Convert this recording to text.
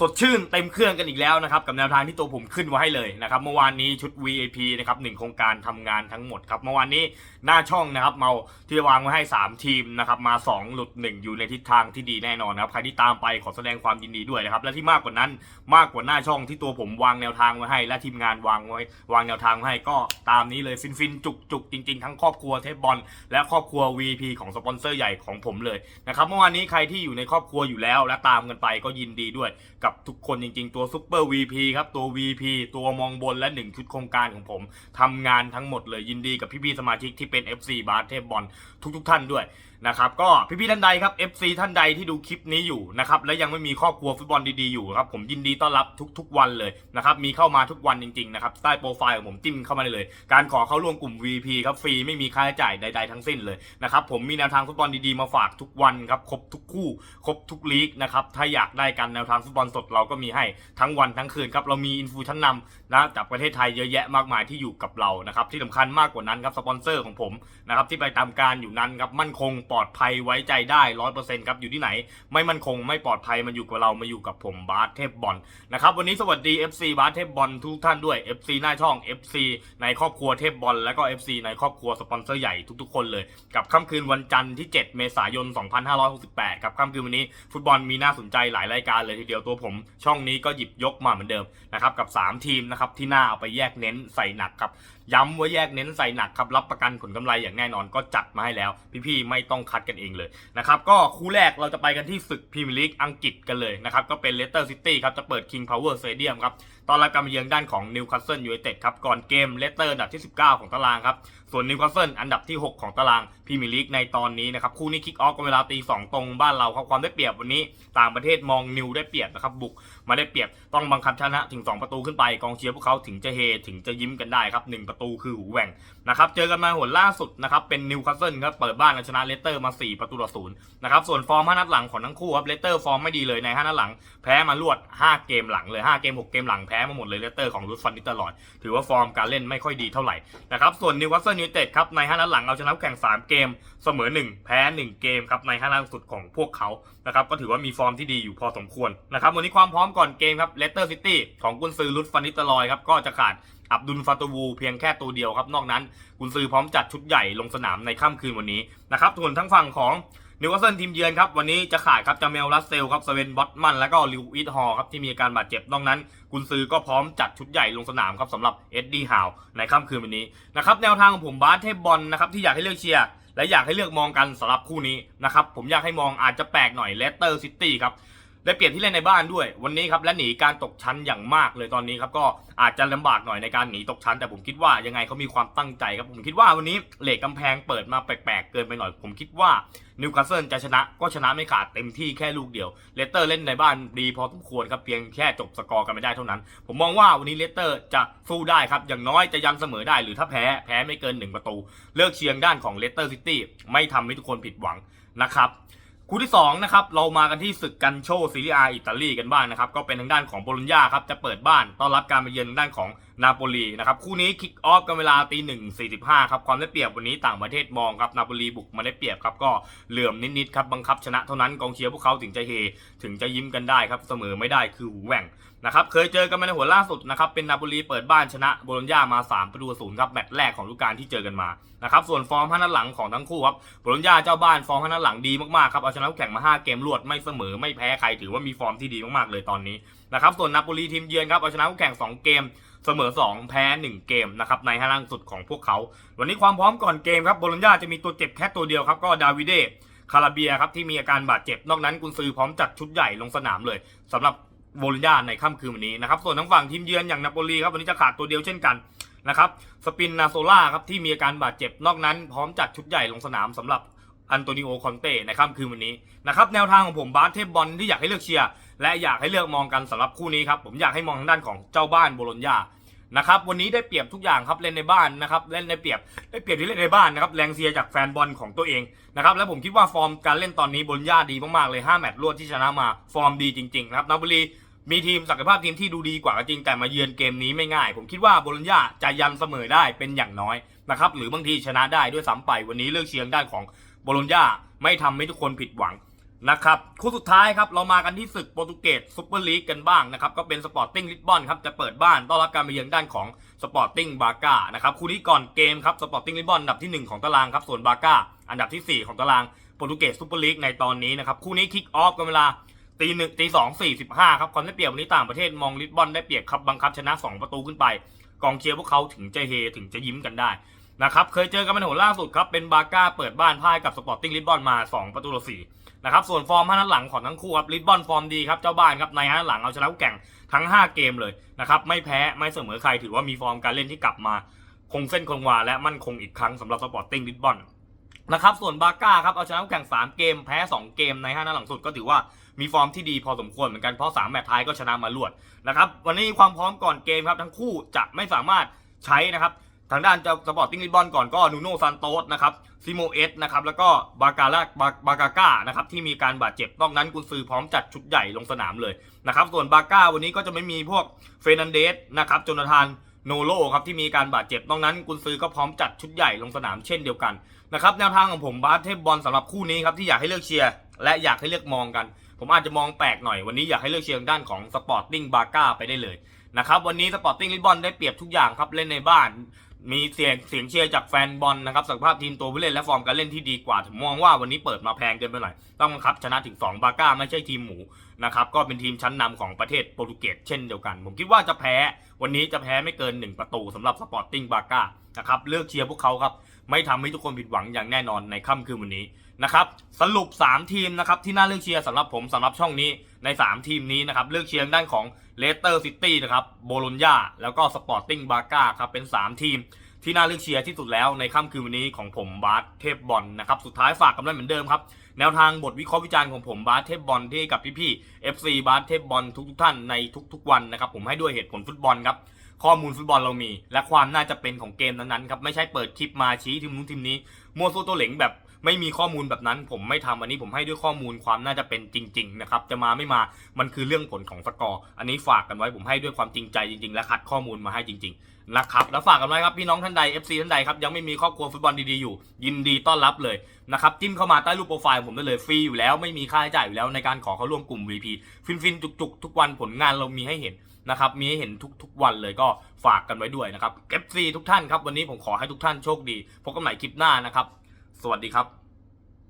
สดชื่นเต็มเครื่องกันอีกแล้วนะครับกับแนวทางที่ตัวผมขึ้นไว้ให้เลยนะครับเมื่อวานนี้ชุด VIP นะครับหนึ่งโครงการทำงานทั้งหมดครับเมื่อวานนี้หน้าช่องนะครับเมาที่วางไว้ให้ 3 ทีมนะครับมา 2 หลุด 1 อยู่ในทิศทางที่ดีแน่นอนนะครับใครที่ตามไปขอแสดงความยินดีด้วยนะครับและที่มากกว่านั้นมากกว่าหน้าช่องที่ตัวผมวางแนวทางไว้ให้ และทีมงานวางไว้วางแนวทางไว้ให้ก็ตามนี้เลยฟินฟินจุกจุกๆจริงๆ ทั้งครอบครัวเทปบอลและครอบครัว VIP ของสปอนเซอร์ใหญ่ของผมเลยนะครับเมื่อวานนี้ใครที่อยู่ในครอบครัวอยู่แล้ว และตามกันไปก็ยินดีด้วยกับทุกคนจริงๆ ตัวซุปเปอร์ VP ครับ ตัว VP ตัวมองบนและหนึ่งชุดโครงการของผมทำงานทั้งหมดเลยยินดีกับพี่ๆสมาชิกที่เป็น FC บาสเทพบอลทุกๆ ท่านด้วย นะครับก็พี่ๆท่านใดครับ FC ท่านใดที่ดูคลิปนี้อยู่นะครับและยังไม่มีครอบครัวฟุตบอลดีๆอยู่ครับผมยินดีต้อนรับทุกๆวันเลยนะครับมีเข้ามาทุกวันจริงๆนะครับใต้โปรไฟล์ของผมจิ้มเข้ามาได้เลย การขอเข้าร่วมกลุ่ม VP ครับฟรีไม่มีค่าใช้จ่ายใด ๆ ทั้งสิ้นเลยนะครับผมมีแนวทางฟุตบอลดีๆมาฝากทุกวันครับครบทุกคู่ ครบทุกลีกนะครับถ้าอยากได้กันแนวทางฟุตบอลสดเราก็มีให้ทั้งวันทั้งคืนครับเรามีอินฟูชั้นนำนะจากประเทศไทยเยอะแยะมากมายที่อยู่กับเรานะครับที่สำคัญมากกว่านั้นครับสปอนเซอร์ของผมนะครับที่ไปตามการอยู่นั้นครับมั่นคงปลอดภัยไว้ใจได้ร้อยเปอร์เซ็นต์ครับอยู่ที่ไหน ไม่มั่นคงไม่ปลอดภัยมันอยู่กับเรามาอยู่กับผมบาสเทพบอลนะครับวันนี้สวัสดี FC บาสเทพบอลทุกท่านด้วย FC หน้าช่อง FC ในครอบครัวเทพบอลแล้วก็ FC ในครอบครัวสปอนเซอร์ใหญ่ทุกๆ คนเลย กับค่ำคืนวันจันทร์ที่ 7 เมษายน 2568ครับค่ำคืนวันนี้ฟุตบอลมีน่าสนใจหลายรายการเลยทีเดียวตัวผม ช่องนี้ก็หยิบยกมาเหมือนเดิมนะครับกับ 3 ทีมนะครับที่น่าเอาไปแยกเน้นใส่หนักครับย้ำว่าแยกเน้นใส่หนักครับรับประกันผลกำไรอย่างแน่นอนก็จัดมาให้แล้ว พี่ๆไม่ต้องคัดกันเองเลยนะครับก็คู่แรกเราจะไปกันที่ศึกพรีเมียร์ลีกอังกฤษกันเลยนะครับก็เป็นเลสเตอร์ซิตี้ครับจะเปิด King Power Stadium ครับตอนรับการมาเยือนด้านของนิวคาสเซิลยูไนเต็ดครับก่อนเกมเลสเตอร์อันดับที่ 19 ของตารางครับส่วนนิวคาสเซิลอันดับที่ 6 ของตารางพรีเมียร์ลีกในตอนนี้นะครับคู่นี้คิกออฟกันเวลาตีสองตรงบ้านเราครับความได้เปรียบวันนี้ต่างประเทศมองนิวได้เปรียบนะครับบุกมาได้เปรียบต้องบังคับชนะถึง 2 ประตูขึ้นไปกองเชียร์พวกเขาถึงจะเฮถึงจะยิ้มกันได้ครับ1ประตูคือหูแหว่ง นะครับเจอกันมาหนล่าสุดนะครับเป็นนิวคาสเซิลครับเปิดบ้านชนะเลสเตอร์มา 4 ประตูต่อศูนย์นะครับส่วนฟอร์ม5นัดหลังของทั้งคู่ครับเลสเตอร์ฟอร์มไม่ดีเลยใน5นัดหลัง แพ้มารวด 5 เกมหลังเลย 5 เกม 6 เกมหลังแพ้มาหมดเลยเลสเตอร์ของรูดฟันนิตลอด ถือว่าฟอร์มการเล่นไม่ค่อยดีเท่าไหร่นะครับส่วนนิวคาสเซิลยูไนเต็ดครับใน5นัดหลังเอาชนะแข่ง 3 เกม เสมอ 1 แพ้ 1 เกมครับใน5นัดสุดของพวกเขานะครับก็ถือว่ามีฟอร์มที่ดีอยู่พอสมควรนะครับวันนี้ความพร้อมก่อนเกมครับเลสเตอร์ซิตี้ของกุนซือรุดฟันนิตลอยครับก็จะขาดอับดุลฟาตูวูเพียงแค่ตัวเดียวครับนอกนั้นกุนซือพร้อมจัดชุดใหญ่ลงสนามในค่ำคืนวันนี้นะครับส่วนทั้งฝั่งของนิวคาสเซิลทีมเยือนครับวันนี้จะขาดครับจาเมลรัสเซลครับสเวนบอตมันแล้วก็ลิวอิทฮอร์ครับที่มีอาการบาดเจ็บนอกนั้น กุนซือก็พร้อมจัดชุดใหญ่ลงสนามครับสำหรับเอ็ดดี้ฮาวในค่ำคืนวันนี้นะครับแนวทางของผมบาสเทพบอลนะครับที่อยากให้เลือกเชียร์และอยากให้เลือกมองกันสำหรับคู่นี้นะครับผมอยากให้มองอาจจะแปลกหน่อยเลสเตอร์ซิตี้ครับ ได้เปรียบที่เล่นในบ้านด้วย วันนี้ครับและหนีการตกชั้นอย่างมากเลยตอนนี้ครับก็อาจจะลำบากหน่อยในการหนีตกชั้น แต่ผมคิดว่ายังไงเขามีความตั้งใจครับผมคิดว่าวันนี้เหล็กกำแพงเปิดมาแปลกๆเกินไปหน่อย ผมคิดว่านิวคาสเซิลจะชนะก็ชนะไม่ขาดเต็มที่แค่ลูกเดียวเลสเตอร์เล่นในบ้านดีพอสมควรครับเพียงแค่จบสกอร์กันไม่ได้เท่านั้น ผมมองว่าวันนี้เลสเตอร์จะสู้ได้ครับอย่างน้อยจะยันเสมอได้หรือถ้าแพ้แพ้ไม่เกินหนึ่งประตู เลือกเชียงด้านของเลสเตอร์ซิตี้ไม่ทำให้ทุกคนผิดหวังนะครับ คู่ที่2นะครับเรามากันที่ศึกกันโชซีรีอาอิตาลีกันบ้างนะครับก็เป็นทางด้านของโบลญญาครับจะเปิดบ้านต้อนรับการมาเยือนทางด้านของ นาโปลีนะครับคู่นี้คิกออฟกันเวลาตีหนึ่งสี่สิบห้าครับความได้เปรียบวันนี้ต่างประเทศมองครับนาโปลีบุกมาได้เปรียบครับก็เหลื่อมนิดๆครับบังคับชนะเท่านั้นกองเชียร์พวกเขาถึงจะเฮถึงจะยิ้มกันได้ครับเสมอไม่ได้คือหูแหว่งนะครับเคยเจอกันมาในหัวล่าสุดนะครับเป็นนาโปลีเปิดบ้านชนะโบโลญญามา3ประตูศูนย์ครับแมตช์แรกของฤดูกาลที่เจอกันมานะครับส่วนฟอร์มห้านัดหลังของทั้งคู่ครับโบโลญญาเจ้าบ้านฟอร์มห้านัดหลังดีมากๆครับเอาชนะแข่งมา 5 เกมรวดไม่เสมอไม่แพ้ใครถือว่ามีฟอร์มที่ดีมากๆเลยตอนนี้นะครับส่วนนาโปลีทีมเยือนครับเอาชนะแข่ง 2 เกม เสมอ 2 แพ้ 1 เกมนะครับในห้าล่างสุดของพวกเขา วันนี้ความพร้อมก่อนเกมครับโบโลญญาจะมีตัวเจ็บแค่ตัวเดียวครับก็ดาวิเดคาราเบียครับที่มีอาการบาดเจ็บนอกนั้นกุนซือพร้อมจัดชุดใหญ่ลงสนามเลยสำหรับโบลิญญาในค่ำคืนวันนี้นะครับส่วนทั้งฝั่งทีมเยือนอย่างนาโปลีครับวันนี้จะขาดตัวเดียวเช่นกันนะครับสปินนาโซล่าครับที่มีอาการบาดเจ็บนอกนั้นพร้อมจัดชุดใหญ่ลงสนามสำหรับ อันโตนิโอคอนเต้ในค่ำคืนวันนี้นะครับแนวทางของผมบาสเทพบอลที่อยากให้เลือกเชียร์และอยากให้เลือกมองกันสำหรับคู่นี้ครับผมอยากให้มองทางด้านของเจ้าบ้านโบโลญญานะครับวันนี้ได้เปรียบทุกอย่างครับเล่นในบ้านนะครับเล่นได้เปรียบได้เปรียบที่เล่นในบ้านนะครับแรงเชียจากแฟนบอลของตัวเองนะครับและผมคิดว่าฟอร์มการเล่นตอนนี้บโลญญาดีมากๆเลย5แมตช์รวดที่ชนะมาฟอร์มดีจริงๆนะครับนาโปลีมีทีมศักยภาพทีมที่ดูดีกว่าก็จริงแต่มาเยือนเกมนี้ไม่ง่าย ผมคิดว่าโบโลญญาจะยันเสมอได้เป็นอย่างน้อยนะครับหรือบางทีชนะได้ด้วยซ้ำไปวันนี้เลือกเชียงด้านของ โบโลญญาไม่ทำให้ทุกคนผิดหวังนะครับคู่สุดท้ายครับเรามากันที่ศึกโปรตุเกสซุปเปอร์ลีกกันบ้างนะครับก็เป็นสปอร์ติ้งลิสบอนครับจะเปิดบ้านต้อนรับการมาเยือนด้านของสปอร์ติ้งบาก้านะครับคู่นี้ก่อนเกมครับสปอร์ติ้งลิสบอนอันดับทีหนึ่1 ของตารางครับส่วนบาก้าอันดับทีสี่ 4 ของตารางโปรตุเกสซุปเปอร์ลีกในตอนนี้นะครับคู่นี้คิกออฟกันเวลาตีหนึ่งตีสองสี่สิบห้าครับความได้เปรียบวันนี้ต่างประเทศมองลิสบอนได้เปรียบครับบังคับชนะ 2 ประตูขึ้นไป กองเชียร์พวกเขาถึงจะเฮถึงจะยิ้มกันได้ นะครับเคยเจอกันเป็นหนล่าสุดครับเป็นบาก้าเปิดบ้านพ่ายกับสปอร์ติ้งลิสบอนมา 2 ประตูต่อสี่นะครับส่วนฟอร์มห้านัดหลังของทั้งคู่ครับลิสบอนฟอร์มดีครับเจ้าบ้านครับในห้านัดหลังเอาชนะแข่งทั้ง 5 เกมเลยนะครับไม่แพ้ไม่เสมอใครถือว่ามีฟอร์มการเล่นที่กลับมาคงเส้นคงวาและมั่นคงอีกครั้งสำหรับสปอร์ติ้งลิสบอนนะครับส่วนบาก้าครับเอาชนะแข่ง 3 เกมแพ้ 2 เกมใน5นัดหลังสุดก็ถือว่ามีฟอร์มที่ดีพอสมควรเหมือนกันเพราะ3แมตช์ท้ายก็ชนะมาลวดนะครับวันนี้ความพร้อมก่อนเกมครับทั้งคู่จะไม่สามารถใช้นะครับ ทางด้านเจ้าสปอร์ตติ้งลิบอนก่อนก็นูโนซานโตสนะครับซิโมเอสนะครับแล้วก็บากาลาบาบากาก้านะครับที่มีการบาดเจ็บนอกนั้นกุนซือพร้อมจัดชุดใหญ่ลงสนามเลยนะครับส่วนบาก้าวันนี้ก็จะไม่มีพวกเฟรนันเดสนะครับโจนาธานโนโลครับที่มีการบาดเจ็บนอกนั้นกุนซือก็พร้อมจัดชุดใหญ่ลงสนามเช่นเดียวกันนะครับแนวทางของผมบาสเทพบอลสำหรับคู่นี้ครับที่อยากให้เลือกเชียร์และอยากให้เลือกมองกัน ผมอาจจะมองแปลกหน่อยวันนี้อยากให้เลือกเชียร์ด้านของสปอร์ติ้งบาก้าไปได้เลยนะครับวันนี้สปอร์ติ้งลิบอนได้เปรียบทุกอย่างครับเล่นในบ้าน มีเสียงเสียงเชียร์จากแฟนบอลนะครับสักภาพทีมตัวผู้เล่นและฟอร์มการเล่นที่ดีกว่าผมมองว่าวันนี้เปิดมาแพงเกินไปหน่อยต้องบังคับชนะถึง 2 บาก้าไม่ใช่ทีมหมูนะครับก็เป็นทีมชั้นนำของประเทศโปรตุเกสเช่นเดียวกัน ผมคิดว่าจะแพ้วันนี้จะแพ้ไม่เกิน 1 ประตูสำหรับสปอร์ติ้งบาก้านะครับเลือกเชียร์พวกเขาครับไม่ทำให้ทุกคนผิดหวังอย่างแน่นอนในค่ำคืนวันนี้ นะครับสรุป 3 ทีมนะครับที่น่าเลือกเชียร์สำหรับผมสำหรับช่องนี้ใน 3 ทีมนี้นะครับเลือกเชียร์ด้านของเลสเตอร์ซิตี้นะครับโบโลญญาแล้วก็สปอร์ติ้งบาก้าครับเป็น 3 ทีมที่น่าเลือกเชียร์ที่สุดแล้วในค่ำคืนวันนี้ของผมบาสเทพบอลนะครับสุดท้ายฝากกันไว้เหมือนเดิมครับแนวทางบทวิเคราะห์วิจารณ์ของผมบาสเทพบอลที่กับพี่ๆ FC บาสเทพบอลทุกๆท่านในทุกๆวันนะครับผมให้ด้วยเหตุผลฟุตบอลครับข้อมูลฟุตบอลเรามี และความน่าจะเป็นของเกมนั้นๆครับไม่ใช่เปิดคลิปมาชี้ทีมนู้นทีมนี้มั่วซั่วตัวเหลงแบบ ไม่มีข้อมูลแบบนั้น ผมไม่ทำอันนี้ผมให้ด้วยข้อมูลความน่าจะเป็นจริง ๆ นะครับ จะมาไม่มามันคือเรื่องผลของสกอร์ อันนี้ฝากกันไว้ผมให้ด้วยความจริงใจจริง ๆ และคัดข้อมูลมาให้จริง ๆ นะครับ แล้วฝากกันไว้ครับพี่น้องท่านใด FC ท่านใดครับยังไม่มีครอบครัวฟุตบอลดีๆอยู่ ยินดีต้อนรับเลยนะครับจิ้มเข้ามาใต้รูปโปรไฟล์ผมได้เลยฟรีอยู่แล้วไม่มีค่าใช้จ่ายอยู่แล้วในการขอเข้าร่วมกลุ่ม VP ฟินๆจุกๆ ทุกวันผลงานเรามีให้เห็นนะครับมีให้เห็นทุกๆวันเลยก็ฝากกันไว้ด้วยนะครับ FC ทุกท่านครับวันนี้ผมขอให้ทุกท่านโชคดีพบกันใหม่คลิปหน้านะครับ สวัสดีครับ